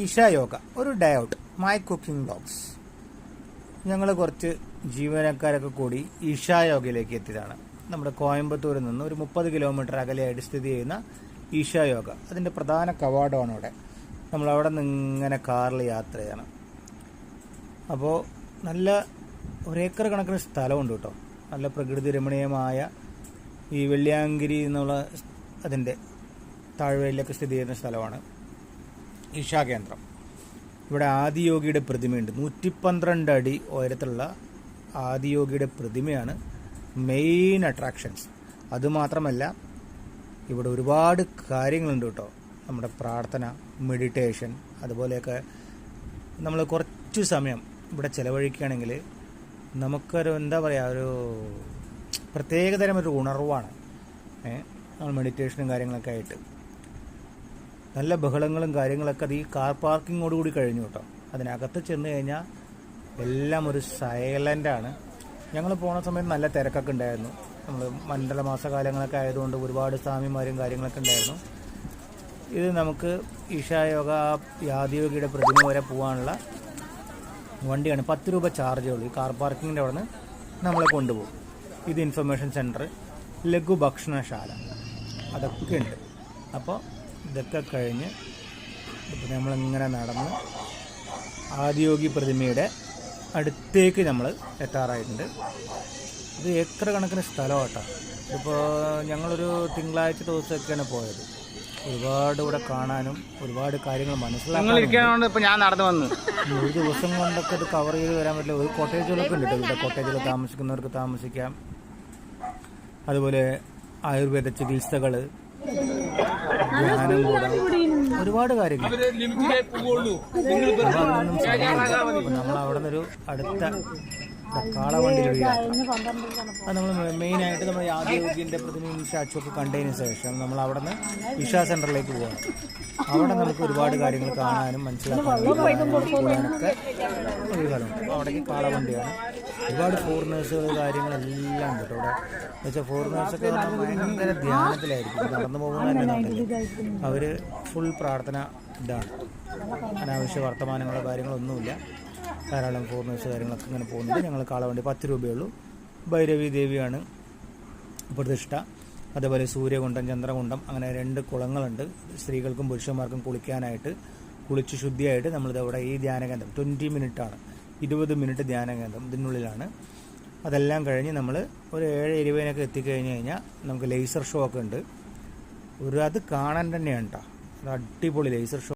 ഈശ യോഗ ഒരു day out my cooking dogs. ഞങ്ങൾ കുറച്ച് ജീവനക്കാരൊക്കെ കൂടി ഈശ യോഗയിലേക്ക് എത്തിയതാണ്. നമ്മുടെ കോയമ്പത്തൂരിൽ നിന്ന് ഒരു മുപ്പത് കിലോമീറ്റർ അകലെയായിട്ട് സ്ഥിതി ചെയ്യുന്ന ഈശ യോഗ അതിന്റെ പ്രധാന കവാടമാണ് നമ്മൾ അവിടെ നിന്ന് ഇങ്ങനെ കാറിൽ യാത്ര ചെയ്യണം. അപ്പോൾ നല്ല ഒരേക്കർ കണക്കിന് സ്ഥലമുണ്ട് കേട്ടോ. നല്ല പ്രകൃതി രമണീയമായ ഈ വെള്ളിയാങ്കിരി എന്നുള്ള അതിന്റെ താഴ്വരയിലൊക്കെ സ്ഥിതി ചെയ്യുന്ന സ്ഥലമാണ്. കേന്ദ്രം ഇവിടെ ആദിയോഗിയുടെ പ്രതിമയുണ്ട്. നൂറ്റി പന്ത്രണ്ട് അടി ഉയരത്തിലുള്ള ആദിയോഗിയുടെ പ്രതിമയാണ് മെയിൻ അട്രാക്ഷൻസ് അതുമാത്രമല്ല ഇവിടെ ഒരുപാട് കാര്യങ്ങളുണ്ട് കേട്ടോ. നമ്മുടെ പ്രാർത്ഥന മെഡിറ്റേഷൻ അതുപോലെയൊക്കെ നമ്മൾ കുറച്ച് സമയം ഇവിടെ ചിലവഴിക്കുകയാണെങ്കിൽ നമുക്കൊരു എന്താ പറയുക ഒരു പ്രത്യേകതരം ഒരു ഉണർവാണ്. നമ്മൾ മെഡിറ്റേഷനും കാര്യങ്ങളൊക്കെ ആയിട്ട്. നല്ല ബഹളങ്ങളും കാര്യങ്ങളൊക്കെ അത് ഈ കാർ പാർക്കിങ്ങോട് കൂടി കഴിഞ്ഞു കേട്ടോ. അതിനകത്ത് ചെന്ന് കഴിഞ്ഞാൽ എല്ലാം ഒരു സൈലന്റാണ് ഞങ്ങൾ പോണ സമയത്ത് നല്ല തിരക്കൊക്കെ ഉണ്ടായിരുന്നു. നമ്മൾ മണ്ഡല മാസകാലങ്ങളൊക്കെ ആയതുകൊണ്ട് ഒരുപാട് സ്വാമിമാരും കാര്യങ്ങളൊക്കെ ഉണ്ടായിരുന്നു. ഇത് നമുക്ക് ഈശായോഗ യാദിയോഗിയുടെ പ്രതിമ വരെ പോകാനുള്ള വണ്ടിയാണ്. പത്ത് രൂപ ചാർജേ ഉള്ളൂ. ഈ കാർ പാർക്കിങ്ങിന്റെ അവിടെ നിന്ന് നമ്മളെ കൊണ്ടുപോകും. ഇത് ഇൻഫർമേഷൻ സെന്റർ ലഘു ഭക്ഷണശാല. അതൊക്കെ ഉണ്ട്. അപ്പോൾ ഇതൊക്കെ കഴിഞ്ഞ് ഇപ്പം നമ്മളിങ്ങനെ നടന്ന് ആദിയോഗി പ്രതിമയുടെ അടുത്തേക്ക് നമ്മൾ എത്താറായിട്ടുണ്ട്. ഇത് ഏക്കർ കണക്കിന് സ്ഥലമാട്ടോ ഇപ്പോൾ ഞങ്ങളൊരു തിങ്കളാഴ്ച ദിവസമൊക്കെയാണ് പോയത്. ഒരുപാട് ഇവിടെ കാണാനും ഒരുപാട് കാര്യങ്ങൾ മനസ്സിലാക്കാനും ഇപ്പം ഞാൻ നടന്നു വന്നു. ഒരു ദിവസം കൊണ്ടൊക്കെ ഇത് കവർ ചെയ്ത് വരാൻ പറ്റില്ല. ഒരു കോട്ടേജുകളൊക്കെ ഉണ്ട് ഇവിടെ. കോട്ടേജിൽ താമസിക്കുന്നവർക്ക് താമസിക്കാം. അതുപോലെ ആയുർവേദ ചികിത്സകൾ ധ്യാനം കൂടാം ഒരുപാട് കാര്യങ്ങൾ നമ്മൾ അവിടെ നിന്നൊരു അടുത്ത അത് നമ്മൾ മെയിനായിട്ട് നമ്മൾ ആദ്യോഗിന്റെ പ്രതിമയും സ്റ്റാച്ചു ഒക്കെ കണ്ടതിന് ശേഷം നമ്മൾ അവിടെ നിന്ന് വിഷ സെന്ററിലേക്ക് പോകണം അവിടെ നമുക്ക് ഒരുപാട് കാര്യങ്ങൾ കാണാനും മനസ്സിലാക്കാനും ഒരു സ്ഥലമുണ്ട് അപ്പോൾ അവിടേക്ക് കാളവണ്ടിയാണ് ഒരുപാട് ഫോറിനേഴ്സുകൾ കാര്യങ്ങളെല്ലാം ഉണ്ട്. കേട്ടോ അവിടെ എന്നുവെച്ചാൽ ഫോറിനേഴ്സൊക്കെ ഭയങ്കര ധ്യാനത്തിലായിരിക്കും. നടന്നു പോകുന്ന അവർ ഫുൾ പ്രാർത്ഥന ഇതാണ്. അനാവശ്യ വർത്തമാനങ്ങളോ കാര്യങ്ങളോ ഒന്നുമില്ല. ധാരാളം ഫോറിനേഴ്സ് കാര്യങ്ങളൊക്കെ ഇങ്ങനെ പോകുന്നുണ്ട്. ഞങ്ങൾ കാളവണ്ടി പത്ത് രൂപയുള്ളൂ. ഭൈരവി ദേവിയാണ് പ്രതിഷ്ഠ. അതേപോലെ സൂര്യകുണ്ടം ചന്ദ്രകുണ്ടം അങ്ങനെ രണ്ട് കുളങ്ങളുണ്ട്. സ്ത്രീകൾക്കും പുരുഷന്മാർക്കും കുളിക്കാനായിട്ട് കുളിച്ച് ശുദ്ധിയായിട്ട് നമ്മളിത് അവിടെ ഈ ധ്യാനകേന്ദ്രം ട്വന്റി മിനിറ്റാണ്. ഇരുപത് മിനിറ്റ് ധ്യാനകേന്ദ്രം ഇതിനുള്ളിലാണ്. അതെല്ലാം കഴിഞ്ഞ് നമ്മൾ ഒരു ഏഴ് ഇരുപതിനൊക്കെ എത്തിക്കഴിഞ്ഞ് കഴിഞ്ഞാൽ നമുക്ക് ലേസർ ഷോ ഒക്കെ ഉണ്ട്. ഒരു അത് കാണാൻ തന്നെയാണ് കേട്ടോ അത് അടിപൊളി ലേസർ ഷോ